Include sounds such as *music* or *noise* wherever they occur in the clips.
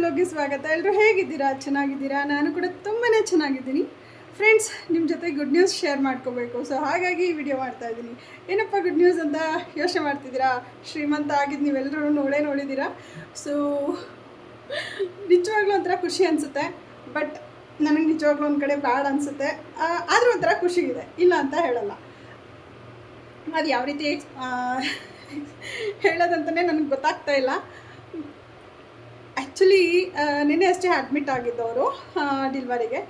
ನಮಸ್ಕಾರ ಸ್ವಾಗತ. ಎಲ್ಲರೂ ಹೇಗಿದ್ದೀರಾ? ಚೆನ್ನಾಗಿದ್ದೀರಾ? ನಾನು ಕೂಡ ತುಂಬಾ ಚೆನ್ನಾಗಿದ್ದೀನಿ. ಫ್ರೆಂಡ್ಸ್ ನಿಮ್ಮ ಜೊತೆ ಗುಡ್ ನ್ಯೂಸ್ ಶೇರ್ ಮಾಡ್ಕೋಬೇಕು. ಸೊ ಹಾಗಾಗಿ ಈ ವಿಡಿಯೋ ಮಾಡ್ತಾ ಇದ್ದೀನಿ. ಏನಪ್ಪ ಗುಡ್ ನ್ಯೂಸ್ ಅಂತ ಯೋಚನೆ ಮಾಡ್ತಿದ್ದೀರಾ? ಶ್ರೀಮಂತ ಆಗಿದ್ದು ನೀವೆಲ್ಲರೂ ನೋಡೇ ನೋಡಿದ್ದೀರಾ? ಸೊ ನಿಜವಾಗ್ಲೂ ಒಂಥರ ಖುಷಿ ಅನಿಸುತ್ತೆ. ಬಟ್ ನನಗೆ ನಿಜವಾಗ್ಲೂ ಒಂದು ಕಡೆ ಬ್ಯಾಡ್ ಅನಿಸುತ್ತೆ. ಆದರೂ ಒಂಥರ ಖುಷಿಗಿದೆ. ಇಲ್ಲ ಅಂತ ಹೇಳಲ್ಲ. ಅದು ಯಾವ ರೀತಿ ಹೇಳೋದಂತಲೇ ನನಗೆ ಗೊತ್ತಾಗ್ತಾ ಇಲ್ಲ. ಆ್ಯಕ್ಚುಲಿ ನಿನ್ನೆ ಅಷ್ಟೇ ಅಡ್ಮಿಟ್ ಆಗಿದ್ದವರು ಡಿಲ್ವರಿಗೆ.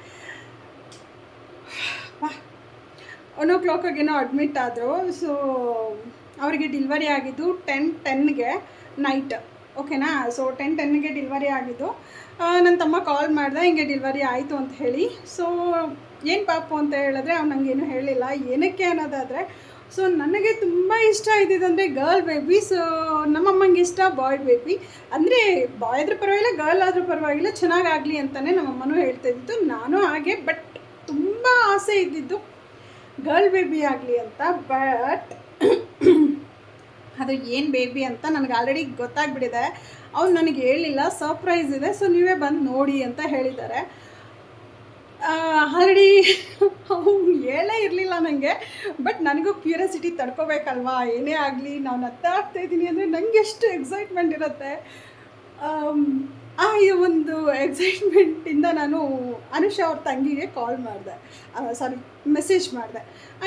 ಒನ್ ಓ ಕ್ಲಾಕಾಗೇನೋ ಅಡ್ಮಿಟ್ ಆದರು ಸೊ ಅವರಿಗೆ ಡಿಲ್ವರಿ ಆಗಿದ್ದು ಟೆನ್ ಟೆನ್ಗೆ ನೈಟ್ ಓಕೆನಾ ಸೊ ಟೆನ್ ಟೆನ್ಗೆ ಡಿಲ್ವರಿ ಆಗಿದ್ದು. ನನ್ನ ತಮ್ಮ ಕಾಲ್ ಮಾಡಿದೆ, ಹಿಂಗೆ ಡಿಲ್ವರಿ ಆಯಿತು ಅಂತ ಹೇಳಿ. ಸೊ ಏನು ಪಾಪು ಅಂತ ಹೇಳಿದ್ರೆ, ಅವ್ನು ನನಗೇನು ಹೇಳಿಲ್ಲ. ಏನಕ್ಕೆ ಅನ್ನೋದಾದರೆ ಸೊ ನನಗೆ ತುಂಬ ಇಷ್ಟ ಇದ್ದಿದ್ದಂದರೆ ಗರ್ಲ್ ಬೇಬಿ ಸೊ ನಮ್ಮಮ್ಮಂಗೆ ಇಷ್ಟ ಬಾಯ್ ಬೇಬಿ ಅಂದರೆ ಬಾಯ್ ಆದರೂ ಪರವಾಗಿಲ್ಲ ಗರ್ಲ್ ಆದರೂ ಪರವಾಗಿಲ್ಲ, ಚೆನ್ನಾಗಾಗಲಿ ಅಂತಲೇ ನಮ್ಮಮ್ಮನೂ ಹೇಳ್ತಾ ಇದ್ದಿದ್ದು. ನಾನು ಹಾಗೆ ಬಟ್ ತುಂಬ ಆಸೆ ಇದ್ದಿದ್ದು ಗರ್ಲ್ ಬೇಬಿ ಆಗಲಿ ಅಂತ. ಬಟ್ ಅದು ಏನು ಬೇಬಿ ಅಂತ ನನಗೆ ಆಲ್ರೆಡಿ ಗೊತ್ತಾಗ್ಬಿಟ್ಟಿದೆ. ಅವ್ನು ನನಗೆ ಹೇಳಿಲ್ಲ ಸರ್ಪ್ರೈಸ್ ಇದೆ. ಸೊ ನೀವೇ ಬಂದು ನೋಡಿ ಅಂತ ಹೇಳಿದ್ದಾರೆ. ಆಲ್ರೆಡಿ ಅವ್ನು ಹೇಳೇ ಇರಲಿಲ್ಲ ನನಗೆ ಬಟ್ ನನಗೂ ಕ್ಯೂರಿಯಾಸಿಟಿ ತಡ್ಕೋಬೇಕಲ್ವಾ? ಏನೇ ಆಗಲಿ, ನಾನು ಹತ್ತಾಡ್ತಾ ಇದ್ದೀನಿ ಅಂದರೆ ನನಗೆ ಎಷ್ಟು ಎಕ್ಸೈಟ್ಮೆಂಟ್ ಇರುತ್ತೆ. ಆ ಒಂದು ಎಕ್ಸೈಟ್ಮೆಂಟಿಂದ ನಾನು ಅನುಷಾ ಅವ್ರ ತಂಗಿಗೆ ಕಾಲ್ ಮಾಡಿದೆ. ಸಾರಿ ಮೆಸೇಜ್ ಮಾಡಿದೆ.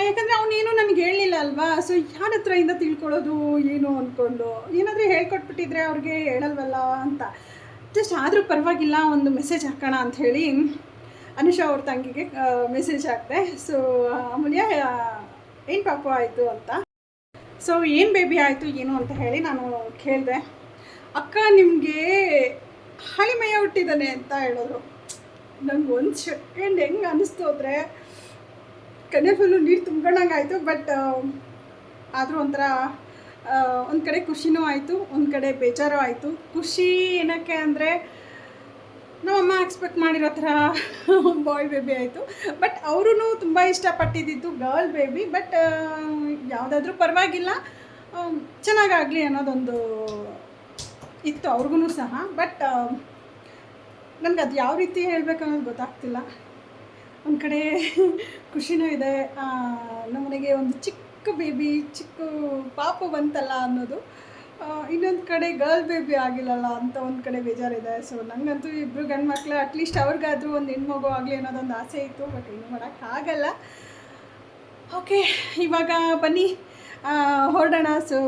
ಯಾಕಂದರೆ ಅವನೇನು ನನಗೆ ಹೇಳಲಿಲ್ಲ ಅಲ್ವಾ? ಸೊ ಯಾರ ಹತ್ರದಿಂದ ತಿಳ್ಕೊಳ್ಳೋದು, ಏನು ಅಂದ್ಕೊಂಡು ಏನಾದರೂ ಹೇಳ್ಕೊಟ್ಬಿಟ್ಟಿದ್ರೆ ಅವ್ರಿಗೆ ಹೇಳಲ್ವಲ್ಲ ಅಂತ. ಜಸ್ಟ್ ಆದರೂ ಪರವಾಗಿಲ್ಲ, ಒಂದು ಮೆಸೇಜ್ ಹಾಕೋಣ ಅಂಥೇಳಿ ಅನುಷಾ ಅವ್ರ ತಂಗಿಗೆ ಮೆಸೇಜ್ ಹಾಕಿದೆ. ಸೊ ಅಮೂಲ್ಯ ಏನು ಪಾಪ ಆಯಿತು ಅಂತ. ಸೊ ಏನು ಬೇಬಿ ಆಯಿತು, ಏನು ಅಂತ ಹೇಳಿ ನಾನು ಕೇಳಿದೆ. ಅಕ್ಕ ನಿಮಗೆ ಹಳಿಮಯ ಹುಟ್ಟಿದ್ದಾನೆ ಅಂತ ಹೇಳಿದ್ರು ನಂಗೆ ಒಂದು ಸೆಕೆಂಡ್ ಹೆಂಗೆ ಅನ್ನಿಸ್ತು ಅಂದರೆ ಕನ್ಯ ಫುಲ್ಲು ನೀರು ತುಂಬ್ಕೊಂಡಂಗೆ ಆಯಿತು ಬಟ್ ಆದರೂ ಒಂಥರ ಒಂದು ಕಡೆ ಖುಷಿನೂ ಆಯಿತು, ಒಂದು ಕಡೆ ಬೇಜಾರು ಆಯಿತು. ಖುಷಿ ಏನಕ್ಕೆ ಅಂದರೆ ನಮ್ಮಮ್ಮ ಎಕ್ಸ್ಪೆಕ್ಟ್ ಮಾಡಿರೋ ಥರ ಬಾಯ್ ಬೇಬಿ ಆಯಿತು. ಬಟ್ ಅವರೂ ತುಂಬ ಇಷ್ಟಪಟ್ಟಿದ್ದಿದ್ದು ಗರ್ಲ್ ಬೇಬಿ ಬಟ್ ಯಾವುದಾದ್ರೂ ಪರವಾಗಿಲ್ಲ. ಚೆನ್ನಾಗಾಗಲಿ ಅನ್ನೋದೊಂದು ಇತ್ತು ಅವ್ರಿಗೂ ಸಹ. ಬಟ್ ನನಗೆ ಅದು ಯಾವ ರೀತಿ ಹೇಳಬೇಕು ಅನ್ನೋದು ಗೊತ್ತಾಗ್ತಿಲ್ಲ. ಒಂದು ಕಡೆ *laughs* ಖುಷಿನೂ ಇದೆ. ನಮ್ಮನೆಗೆ ಒಂದು ಚಿಕ್ಕ ಬೇಬಿ ಚಿಕ್ಕ ಪಾಪು ಬಂತಲ್ಲ ಅನ್ನೋದು. ಇನ್ನೊಂದು ಕಡೆ ಗರ್ಲ್ ಬೇಬಿ ಆಗಿಲ್ಲಲ್ಲ ಅಂತ ಒಂದು ಕಡೆ ಬೇಜಾರಿದೆ. ಸೊ ನನಗಂತೂ ಇಬ್ಬರು ಗಂಡು ಮಕ್ಕಳು ಅಟ್ಲೀಸ್ಟ್ ಅವ್ರಿಗಾದ್ರೂ ಒಂದು ಹೆಣ್ಮಗು ಆಗಲಿ ಅನ್ನೋದೊಂದು ಆಸೆ ಇತ್ತು ಬಟ್ ಏನು ಮಾಡೋಕ್ಕಾಗಲ್ಲ ಓಕೆ ಇವಾಗ ಬನ್ನಿ. ಹೊರಡೋಣ. ಸೊ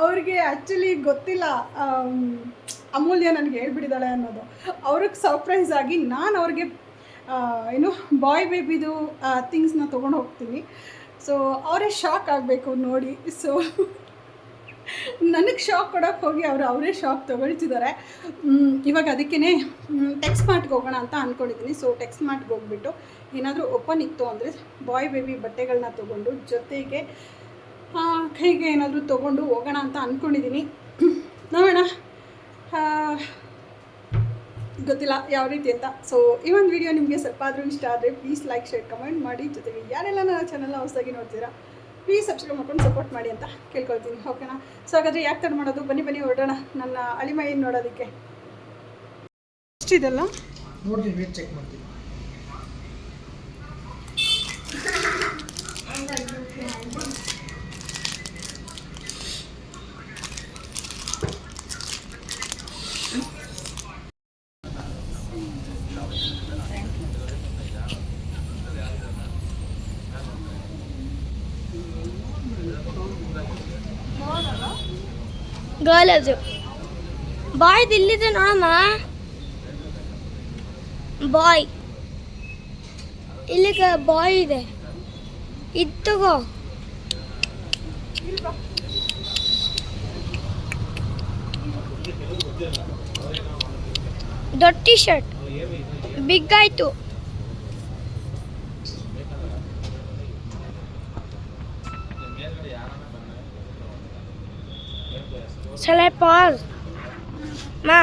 ಅವ್ರಿಗೆ ಆ್ಯಕ್ಚುಲಿ ಗೊತ್ತಿಲ್ಲ ಅಮೂಲ್ಯ ನನಗೆ ಹೇಳ್ಬಿಟ್ಟಿದ್ದಾಳೆ ಅನ್ನೋದು. ಅವ್ರಿಗೆ ಸರ್ಪ್ರೈಸ್ ಆಗಿ ನಾನು ಅವ್ರಿಗೆ ಏನು ಬಾಯ್ ಬೇಬಿದು ಥಿಂಗ್ಸ್ನ ತೊಗೊಂಡು ಹೋಗ್ತೀನಿ. ಸೊ ಅವರೇ ಶಾಕ್ ಆಗಬೇಕು ನೋಡಿ. ಸೊ ನನಗೆ ಶಾಕ್ ಕೊಡೋಕ್ಕೆ ಹೋಗಿ ಅವರು ಅವರೇ ಶಾಕ್ ತೊಗೊಳ್ತಿದ್ದಾರೆ ಇವಾಗ ಅದಕ್ಕೇ ಟೆಕ್ಸ್ಟ್ ಮಾರ್ಟ್ಗೆ ಹೋಗೋಣ ಅಂತ ಅಂದ್ಕೊಂಡಿದ್ದೀನಿ ಸೊ ಟೆಕ್ಸ್ಟ್ ಮಾರ್ಟ್ಗೆ ಹೋಗ್ಬಿಟ್ಟು ಏನಾದರೂ ಓಪನ್ ಇತ್ತು ಅಂದರೆ ಬಾಯ್ ಬೇಬಿ ಬಟ್ಟೆಗಳನ್ನ ತೊಗೊಂಡು ಜೊತೆಗೆ ಕೈಗೆ ಏನಾದರೂ ತೊಗೊಂಡು ಹೋಗೋಣ ಅಂತ ಅಂದ್ಕೊಂಡಿದ್ದೀನಿ ನೋಡೋಣ. ಗೊತ್ತಿಲ್ಲ ಯಾವ ರೀತಿ ಅಂತ. ಸೊ ಈ ಒಂದು ವಿಡಿಯೋ ನಿಮಗೆ ಸ್ವಲ್ಪ ಆದರೂ ಇಷ್ಟ ಆದರೆ ಪ್ಲೀಸ್ ಲೈಕ್ ಶೇರ್ ಕಮೆಂಟ್ ಮಾಡಿ. ಜೊತೆಗೆ ಯಾರೆಲ್ಲ ನನ್ನ ಚಾನಲ್ನ ಹೊಸದಾಗಿ ನೋಡ್ತೀರಾ ಪ್ಲೀಸ್ ಸಬ್ಸ್ಕ್ರೈಬ್ ಮಾಡ್ಕೊಂಡು ಸಪೋರ್ಟ್ ಮಾಡಿ ಅಂತ ಕೇಳ್ಕೊಳ್ತೀನಿ. ಓಕೆನಾ ಸೊ ಹಾಗಾದರೆ ಯಾಕೆ ತಡ ಮಾಡೋದು? ಬನ್ನಿ ಬನ್ನಿ ಹೊರಡೋಣ. ನನ್ನ ಅಳಿಮೈನ ನೋಡೋದಕ್ಕೆ? ಎಷ್ಟಿದೆಲ್ಲ ನೋಡ್ತೀನಿ ವೇಟ್ ಚೆಕ್ ಮಾಡ್ತೀನಿ. ಗರ್ಲ್ ಅದು ಬಾಯ್ ಇಲ್ಲಿದೆ ನೋಡಮ್ಮ. ಬಾಯ್. ಇಲ್ಲಿ ಬಾಯ್ ಇದೆ. ಇದು ತಗೋ. ದೊಡ್ಡ ಟಿ ಶರ್ಟ್ ಬಿಗ್ ಆಯ್ತು. ছেলে পজ মা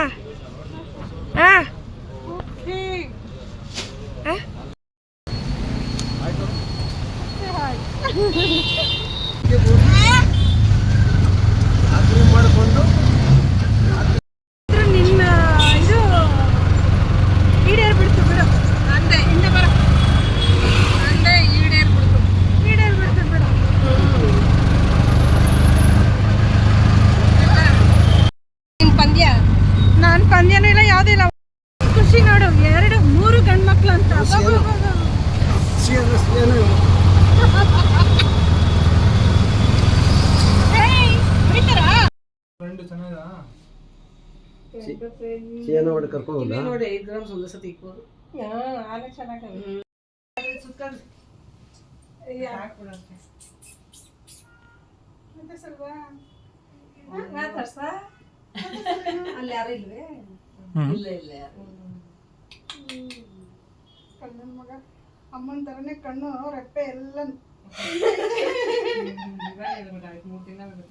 ಫ್ರೆಂಡ್ ಚೆನ್ನಾಗಿದಾ ಏನೋ ಮಾಡಿ ಕರ್ಕೊಂಡು ಹೋದ ನೋಡಿ ಐದು ಗ್ರಾಮ್ಸ್ ಒಂದು ಸತಿ ಇಕ್ಬೋದು. ಆಗ ಚೆನ್ನಾಗಿ ಸುತ್ಕೊಂಡು ಮತ್ತೆ ಸಲ್ವಾ ಅಲ್ಲಿ ಯಾರು ಇಲ್ವೇ? ಇಲ್ಲ ಇಲ್ಲ ಕಣ್ಣನ ಕಣ್ಣನ್ ಮಗ. ಅಮ್ಮನ ತರನೇ ಕಣ್ಣು ರೆಪ್ಪೆ ಎಲ್ಲ ಮೂರ್ ರೆಪ್ಪೆ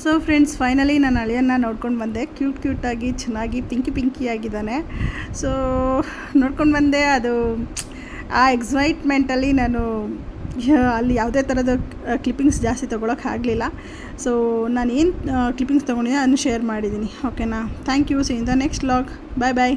ಸೊ ಫ್ರೆಂಡ್ಸ್ ಫೈನಲಿ ನಾನು ಅಳಿಯನ್ನ ನೋಡ್ಕೊಂಡು ಬಂದೆ. ಕ್ಯೂಟ್ ಕ್ಯೂಟಾಗಿ ಚೆನ್ನಾಗಿ ಪಿಂಕಿ ಪಿಂಕಿ ಆಗಿದ್ದಾನೆ. ಸೊ ನೋಡ್ಕೊಂಡು ಬಂದೆ ಅದು ಆ ಎಕ್ಸೈಟ್ಮೆಂಟಲ್ಲಿ ನಾನು *laughs* ಅಲ್ಲಿ ಯಾವುದೇ ಥರದ ಕ್ಲಿಪ್ಪಿಂಗ್ಸ್ ಜಾಸ್ತಿ ತೊಗೊಳಕ್ಕೆ ಆಗಲಿಲ್ಲ. ಸೊ ನಾನು ಏನು ಕ್ಲಿಪ್ಪಿಂಗ್ಸ್ ತೊಗೊಂಡಿದ್ದೆ ಅದನ್ನು ಶೇರ್ ಮಾಡಿದ್ದೀನಿ ಓಕೆನಾ thank you see in the next vlog bye bye